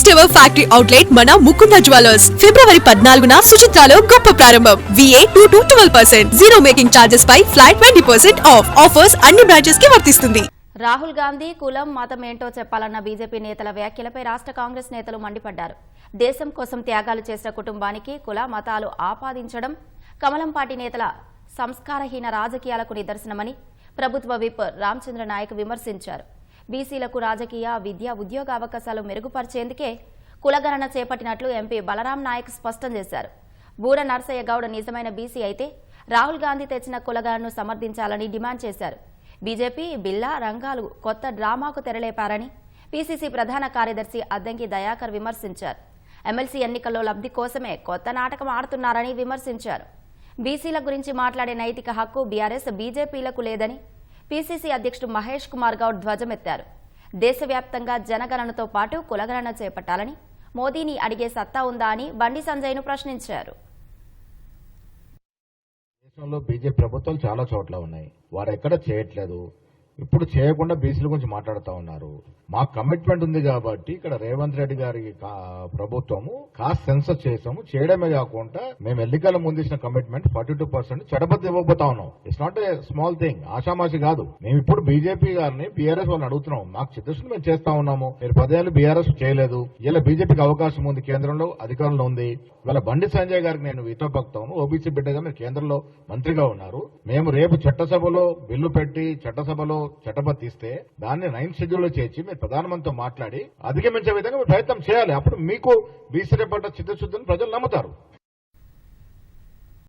First ever factory outlet మన Mukunda jewellers ఫిబ్రవరి పద్నాలుగున సుచిత్రాలో గొప్ప ప్రారంభం. VA two to twelve percent zero making charges pi flat twenty percent off offers అన్ని బ్రాంచెస్కి వర్తిస్తుంది. రాహుల్ గాంధీ కులం మతం ఏంటో చెప్పాలన్న బీజేపీ నేతల వ్యాఖ్యలపై రాష్ట్ర కాంగ్రెస్ నేతలు మండిపడ్డారు. దేశం కోసం త్యాగాలు చేసిన కుటుంబానికి కుల మతాలు ఆపాదించడం కమలం పార్టీ నేతల సంస్కారహీన రాజకీయాలకు నిదర్శనమని ప్రభుత్వ విప్ రామచంద్ర నాయక్ విమర్శించారు. బీసీలకు రాజకీయ విద్య ఉద్యోగ అవకాశాలు మెరుగుపరిచేందుకే కులగణన చేపట్టినట్లు ఎంపీ బలరాం నాయక్ స్పష్టం చేశారు. బూర నర్సయ్య గౌడ్ నిజమైన బీసీ అయితే రాహుల్ గాంధీ తెచ్చిన కులగణను సమర్థించాలని డిమాండ్ చేశారు. బీజేపీ బిల్లా రంగాలు కొత్త డ్రామాకు తెరలేపారని పీసీసీ ప్రధాన కార్యదర్శి అద్దంకి దయాకర్ విమర్శించారు. ఎమ్మెల్సీ ఎన్నికల్లో లబ్ధి కోసమే కొత్త నాటకం ఆడుతున్నారని విమర్శించారు. బీసీల గురించి మాట్లాడే నైతిక హక్కు బీఆర్ఎస్ బీజేపీలకు లేదని పీసీసీ అధ్యక్షుడు మహేష్ కుమార్ గౌడ్ ధ్వజమెత్తారు. దేశవ్యాప్తంగా జనగణనతో పాటు కులగణన చేపట్టాలని మోదీని అడిగే సత్తా ఉందా అని బండి సంజయ్ను ప్రశ్నించారు. దేశంలో బీజేపీ ప్రభుత్వం చాలా చోట్ల ఉన్నాయి. వారు ఎక్కడ చేయట్లేదు. ఇప్పుడు చేయకుండా బీసీల గురించి మాట్లాడుతూ ఉన్నారు. మా కమిట్మెంట్ ఉంది కాబట్టి ఇక్కడ రేవంత్ రెడ్డి గారి కా- ప్రభుత్వము కాస్ట్ సెన్సస్ చేసాము. చేయడమే కాకుండా మేము ఎన్నికల ముందు ఇచ్చిన కమిట్మెంట్ ఫార్టీ టూ పర్సెంట్ చడబద్ద ఇవ్వబోతా ఉన్నాం. It's not a small thing ఆషామాషి కాదు. మేము ఇప్పుడు బీజేపీ గారిని బీఆర్ఎస్ వాళ్ళని అడుగుతున్నాం. మాకు చిత్తశుద్ధి మేము చేస్తా ఉన్నాము. మీరు పదేళ్ళు బీఆర్ఎస్ చేయలేదు. ఇలా బీజేపీకి అవకాశం ఉంది కేంద్రంలో అధికారంలో ఉంది. ఇవాళ బండి సంజయ్ గారికి నేను వితోపక్తాను ఓబీసీ బిడ్డగా మీరు కేంద్రంలో మంత్రిగా ఉన్నారు. మేము రేపు చట్టసభలో బిల్లు పెట్టి చట్టసభలో చట్టబద్ధి తీస్తే దాన్ని నైన్త్ షెడ్యూల్లో చేర్చి మీరు ప్రధానమంత్రితో మాట్లాడి అధిగమించే విధంగా ప్రయత్నం చేయాలి. అప్పుడు మీకు బీసీ పట్ల చిత్తశుద్ధిని ప్రజలు నమ్ముతారు.